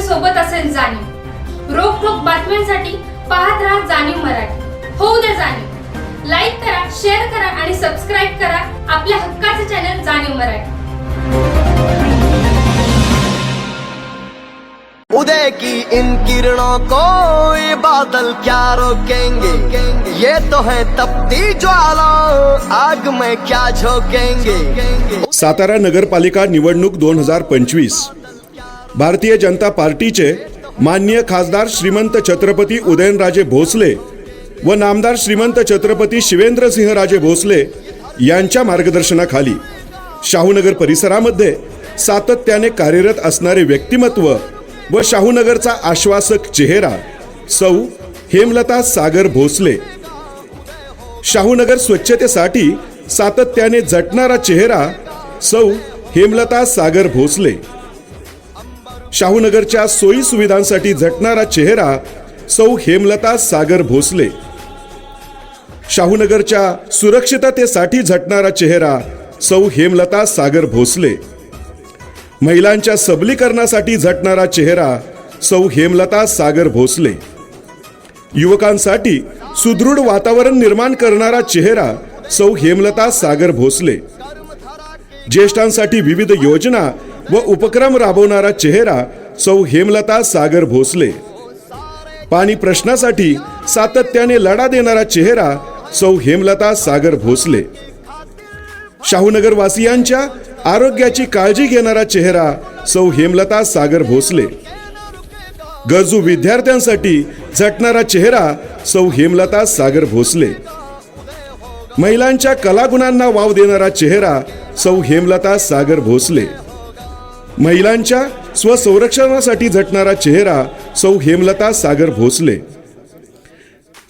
सोबत असेल जाणीव. रोखोक बातम्यांसाठी पाहत राहा जाणीव मराठी. होऊ द्या जाणीव. लाईक करा शेअर करा आणि सबस्क्राईब करा आपल्या हक्काचे चॅनल जाणीव मराठी. उदय की इन किरणों को ये बादल क्या रोकेंगे? ये तो है तपती ज्वाला आग में क्या झोंकेंगे? सातारा नगरपालिका निवडणूक दोन हजार पंचवीस. भारतीय जनता पार्टीचे माननीय खासदार श्रीमंत छत्रपती उदयनराजे भोसले व नामदार श्रीमंत छत्रपती शिवेंद्रसिंहराजे भोसले यांच्या मार्गदर्शनाखाली शाहूनगर परिसरामध्ये सातत्याने कार्यरत असणारे व्यक्तिमत्व व शाहूनगरचा आश्वासक चेहरा सौ हेमलता सागर भोसले. शाहूनगर स्वच्छतेसाठी सातत्याने झटणारा चेहरा सौ हेमलता सागर भोसले. शाहूनगरच्या सोयी सुविधांसाठी झटणारा चेहरा सौ हेमलता सागर भोसले. शाहूनगरच्या सुरक्षिततेसाठी झटणारा चेहरा सौ हेमलता सागर भोसले. महिलांच्या सबलीकरणासाठी झटणारा चेहरा सौ हेमलता सागर भोसले. युवकांसाठी सुदृढ वातावरण निर्माण करणारा चेहरा सौ हेमलता सागर भोसले. ज्येष्ठांसाठी विविध योजना व उपक्रम राबवणारा चेहरा सौ हेमलता सागर भोसले. पाणी प्रश्नासाठी सातत्याने लढा देणारा चेहरा सौ हेमलता सागर भोसले. शाहूनगर वासियांच्या आरोग्याची काळजी घेणारा चेहरा सौ हेमलता सागर भोसले. गरजू विद्यार्थ्यांसाठी झटणारा चेहरा सौ हेमलता सागर भोसले. महिलांच्या कलागुणांना वाव देणारा चेहरा सौ हेमलता सागर भोसले. महिलांच्या स्वसंरक्षणासाठी झटणारा चेहरा सौ हेमलता सागर भोसले.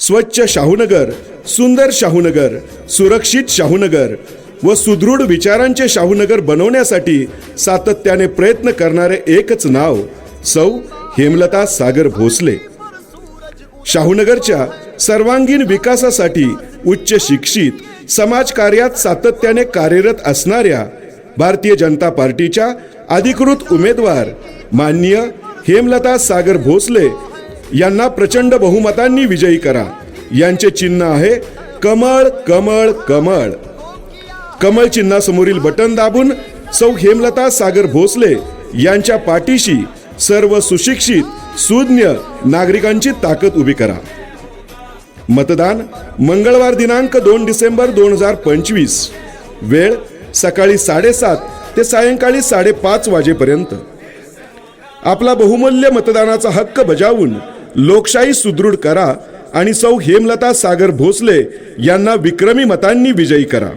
स्वच्छ शाहूनगर सुंदर शाहूनगर सुरक्षित शाहूनगर व सुदृढ विचारांचे शाहूनगर बनवण्यासाठी सातत्याने प्रयत्न करणारे एकच नाव सौ हेमलता सागर भोसले. शाहूनगरच्या सर्वांगीण विकासासाठी उच्च शिक्षित समाजकार्यात सातत्याने कार्यरत असणाऱ्या भारतीय जनता पार्टीच्या अधिकृत उमेदवार माननीय हेमलता सागर भोसले यांना प्रचंड बहुमतांनी विजयी करा. यांचे चिन्ह आहे कमळ कमळ कमळ. कमळ चिन्हासमोरील बटन दाबून सौ हेमलता सागर भोसले यांच्या पाठीशी सर्व सुशिक्षित सुज्ञ नागरिकांची ताकद उभी करा. मतदान मंगळवार दिनांक दोन डिसेंबर दोन हजार पंचवीस. वेळ सकाळी साडेसात ते सायंकाळी साडेपाच वाजेपर्यंत. आपला बहुमूल्य मतदानाचा हक्क बजावून लोकशाही सुदृढ करा आणि सौ हेमलता सागर भोसले यांना विक्रमी मतांनी विजयी करा.